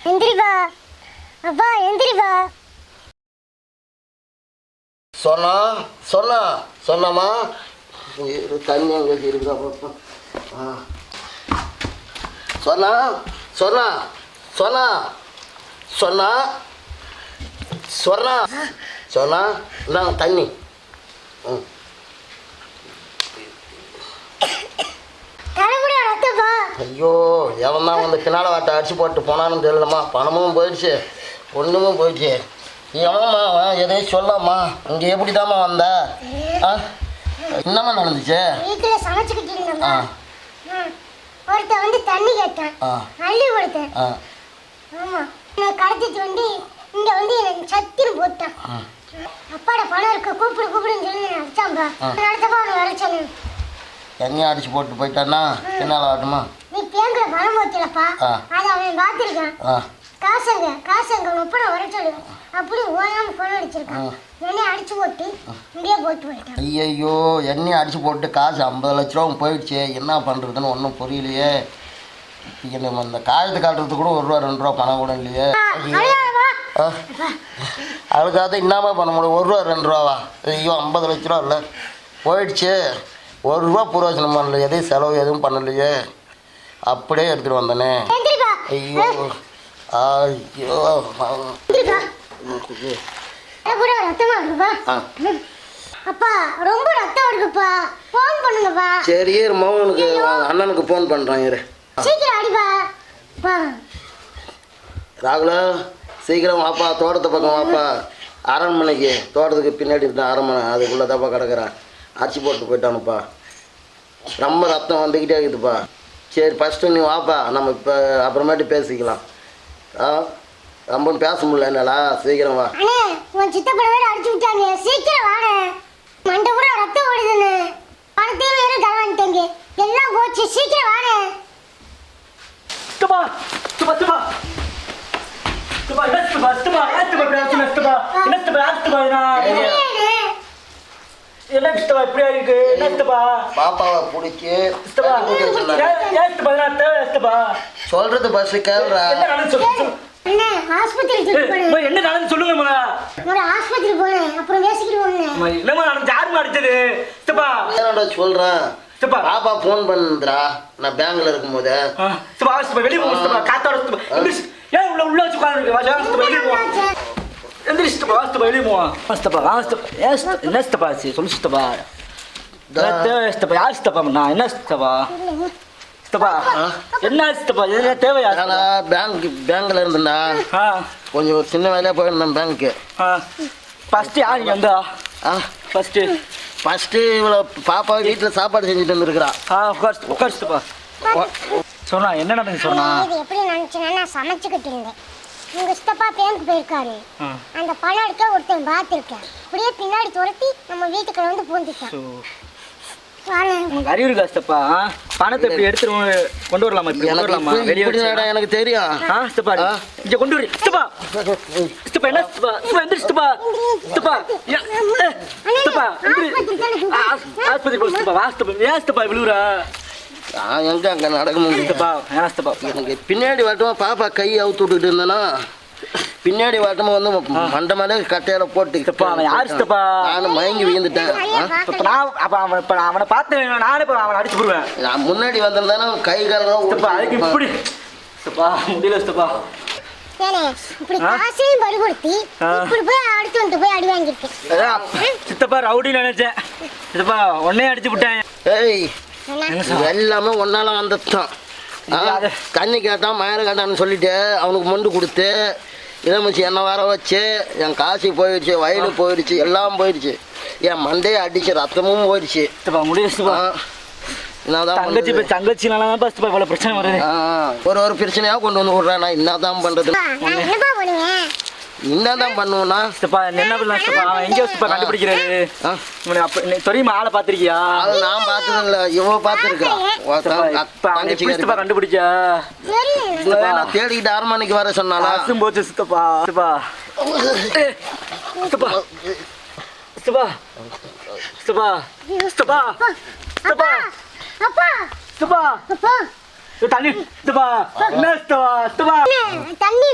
எந்திரிப்பா அப்பா எந்திரிப்பா சொன்னா சொன்னா சொன்னம்மா. தண்ணி அங்கே இருக்குதா பார்ப்போம் ஆ. சொன்னா சொன்னா சொன்னா சொன்னா சொன்னா சொன்னா இந்தாங்க தண்ணி. ம். ஐயோ எவன் தான் வந்து பின்னால் வாட்டை அடிச்சு போட்டு போனான்னு தெரியலம்மா. பணமும் போயிடுச்சு ஒன்றுமும் போயிடுச்சு. எவன்மா அவன் எதையும் சொல்லாமா இங்கே எப்படி வந்த? ஆ? என்னம்மா நடந்துச்சு? வீட்டில் சமைச்சுக்கிட்டு இருந்தேன்ப்பா ஆ. ஒருத்தன் வந்து தண்ணி கேட்டான். அள்ளி கொடுத்தேன். ஆ. ஆமா. என்னை கடத்திட்டு வந்து இங்க வந்து எனக்கு சத்தின்னு போட்டான். அப்பாட பணம் இருக்கு கூப்பிடு கூப்பிடுன்னு சொல்லி நான் அடிச்சான்பா. நடத்தப்பா அவனை வர சொன்னேன் அடிச்சு போட்டு போயிட்டான்னா பின்னால் வாட்டுமா பேங்கிற பணம் ஆ. அதை அவன் பார்த்துருக்கான். ஆ. காசுங்க காசுங்க ஒப்பனை வர சொல்லு அப்படி ஓயாம போன் அடிச்சிருக்கான். ஆ. என்னை அடிச்சு போட்டு இங்கேயே போட்டு போயிட்டான் ஐயையோ எண்ணெய் அடிச்சு போட்டு காசு ஐம்பது லட்ச ரூபா போயிடுச்சு. என்ன பண்ணுறதுன்னு ஒன்றும் புரியலையே. நம்ம இந்த காயத்தை காட்டுறதுக்கு கூட ஒரு ரூபா ரெண்டு ரூபா பணம் கூட இல்லையே. அதுக்காக என்னமா பண்ண முடியும். ஒரு ரூபா ரெண்டு ரூபாவா? ஐயோ ஐம்பது லட்ச ரூபா இல்லை. போயிடுச்சு. ஒரு ரூபா பூர்வச்சனம் பண்ணல எதையும் செலவு எதுவும் பண்ணலையே. அப்படியே எடுத்துகிட்டு வந்தனே. ஐயோ ஐயோ. அப்பா ரொம்ப ரத்தம் இருக்குப்பா. ஃபோன் பண்ணுங்கப்பா. சரி இரு மகனுக்கு அண்ணனுக்கு ஃபோன் பண்ணுறான் இரு. சீக்கிரம் அடிப்பா. பா. ராகுலா சீக்கிரம் வாப்பா தோட்டத்து பக்கம் வாப்பா. அரண்மனைக்கு தோட்டத்துக்கு பின்னாடி இருக்கான் அரண்மனை அதுக்குள்ளே தப்பா கிடக்குறான் அரிசி போட்டு போயிட்டானுப்பா. ரொம்ப ரத்தம் வந்துக்கிட்டே இருக்குதுப்பா. சரி ஃபஸ்ட்டு நீ வாப்பா நம்ம இப்போ அப்புறமேட்டு பேசிக்கலாம். ஆ ரொம்ப பேச முடியல என்னால சீக்கிரம் வா. அண்ணே உன் சித்தப்பட வேற அடிச்சு விட்டாங்க. சீக்கிரம் வாண்ணே. மண்டை கூட ரத்தம் ஓடுதுன்னு பணத்தையும் வேற கலவான்ட்டேங்க. எல்லாம் போச்சு. சீக்கிரம் வாண்ணே. Stoppa! Stoppa, stoppa! Stoppa, என்ன stoppa, ஏன் stoppa இப்படி ஆச்சுன்னா stoppa? என்ன stoppa, என்ன stoppa இப்படியா இருக்கு? என்ன stoppa? பாப்பாவை பிடிச்சி. ஏன் இதுனா? தேவையா stoppa? சொல்றது பஸ் கேள்றா என்ன நடந்து ஆஸ்பத்திரி என்ன நடந்து சொல்லுங்க ஆஸ்பத்திரி போனேன் அப்புறம் என்னம்மா நடந்துச்சு? யாரும்மா அடிச்சது? stoppa, என்னடா சொல்கிறேன் stoppa. பாப்பா ஃபோன் பண்ணுறா நான் பேங்க்ல இருக்கும்போது stoppa, வெளிய போ, stoppa, காத்தோட. ஏன் உள்ள உள்ள வச்சு stoppa, வெளிய போ. எந்திரிச்சு, stoppa, வா, stoppa, வெளிய போ. வா, stoppa, வா, stoppa. ஏன் stoppa, என்ன stoppa ஆச்சு? சொல்லு தேவை stoppa? யார் stoppa பண்ணா? என்ன stoppa? stoppa, என்ன stoppa? என்ன தேவையா பேங்க் பேங்க்ல இருந்தேன்டா கொஞ்சம் ஒரு சின்ன வேலையாக போயிருந்தேன் பேங்க்கு ஆ. first யார் இங்க வந்தா? ஆ first. ஃபஸ்ட்டு இவ்வளோ பாப்பா வீட்டில் சாப்பாடு செஞ்சுட்டு வந்துருக்குறா ஆ, உட்கார், உட்கார். சொன்னா என்ன நடந்துச்சு சொன்னா இது எப்படி நினைச்சேன்னா நான் சமைச்சுக்கிட்டு இருந்தேன் உங்க சித்தப்பா பேங்க் போயிருக்காரு. அந்த பணம் எடுக்க ஒருத்தன் பார்த்துருக்கேன். அப்படியே பின்னாடி துரத்தி நம்ம வீட்டுக்குள்ள வந்து பூந்துட்டான். உனக்கு அறிவு இருக்கா ஸ்டப்பா பணத்தை இப்படி எடுத்துட்டு கொண்டு வரலாமா? இப்படி கொண்டு வரலாமா? வெளியே எனக்கு தெரியும். ஆ ஆ. இங்க கொண்டு வரு. ஸ்டப்பா ஸ்டப்பா என்ன? ஸ்டப்பா ஸ்டப்பா எந்திரி யா, ஏ, ஸ்டப்பா எந்திரி. ஆஸ்பத்திரி போ ஸ்டப்பா வா ஸ்டப்பா ஏன் ஸ்டப்பா விழுவுற நான் எங்கே அங்கே நடக்க ஏன் ஸ்டப்பா எனக்கு பின்னாடி வாட்டமா பாப்பா கை அவுத்து விட்டுட்டு இருந்தேனா? பின்னாடி வாட்டமா வந்து மண்டை மேலே கட்டையில போட்டு ஸ்டப்பா அவன் யார் ஸ்டப்பா நான் மயங்கி விழுந்துட்டேன்? இப்ப நான் அப்ப அவன் இப்ப நான் அவனை பார்த்து நானே இப்ப அவனை அடிச்சு போடுவேன். நான் முன்னாடி வந்திருந்தானே கை காலெல்லாம் ஸ்டப்பா அதுக்கு இப்படி. ஸ்டப்பா முடியல அதான் சித்தப்பா ரவுடி நினைச்சேன். சித்தப்பா உடனே அடிச்சு விட்டேன். ஏய் எல்லாமே ஒன்னால வந்தது தான் அது- தண்ணி கேட்டான் மயிர கேட்டான்னு சொல்லிட்டு அவனுக்கு மொண்டு கொடுத்து இதை மிச்சு என்னை வர வச்சு என் காசு போயிடுச்சு வயலு போயிடுச்சு எல்லாம் போயிடுச்சு. என் மண்டையை அடிச்சு ரத்தமும் போயிடுச்சு. தங்கச்சி? இப்ப தங்கச்சினால தான் பஸ் இவ்வளவு பிரச்சனை வருது ஆ, ஒரு ஒரு பிரச்சனையா கொண்டு வந்து விட்றேன். நான் என்னப்பா பண்ணுவேன்? என்னதான் பண்ணுவேன்னா சித்தப்பா என்ன பண்ணலாம் சித்தப்பா? அவன் எங்க சித்தப்பா கண்டுபிடிக்கிறது ஆ, இவனை அப்ப நீ தெரியுமா? ஆளை பாத்திருக்கியா அது நான் பார்த்ததில்ல இவ பார்த்துருக்கான் சித்தப்பா கண்டுபிடிச்சா? நான் தேடிக்கிட்டு அரண்மனைக்கு வர சொன்னாலா அசும் போச்சு சித்தப்பா. சித்தப்பா. சித்தப்பா. சித்தப்பா. சித்தப்பா. அப்பா. சித்தப்பா. அப்பா. இது தண்ணி சித்தப்பா என்ன தண்ணி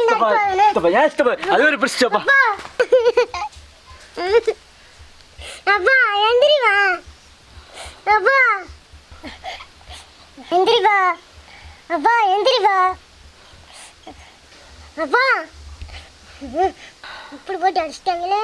ஏன் அது ஒரு பிடிச்சிட்டப்பா அப்பா அப்பா எந்திரி வா அப்பா எந்திரி வா அப்பா எந்திரி வா அப்பா இப்படி போட்டு அடிச்சிட்டாங்களே.